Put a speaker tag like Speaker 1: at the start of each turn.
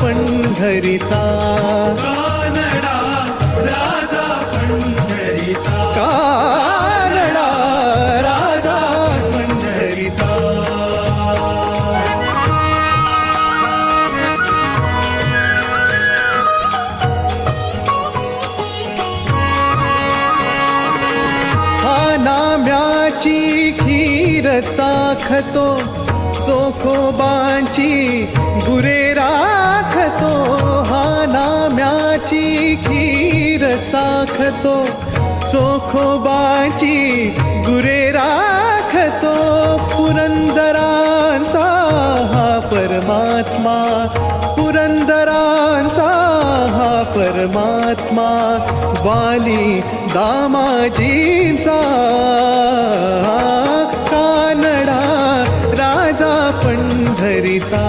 Speaker 1: पंढरीचा.
Speaker 2: कानडा राजा पंढरीचा.
Speaker 1: कानडा राजा पंढरीचा. हा नाम्याची खीर चाखतो चोखोबांची गुरे चोखोबाची खीर चाखतो चोखोबाची गुरे राखतो. पुरंदरांचा हा परमात्मा पुरंदरांचा हा परमात्मा वाली दामाजींचा. कानडा राजा पंढरीचा.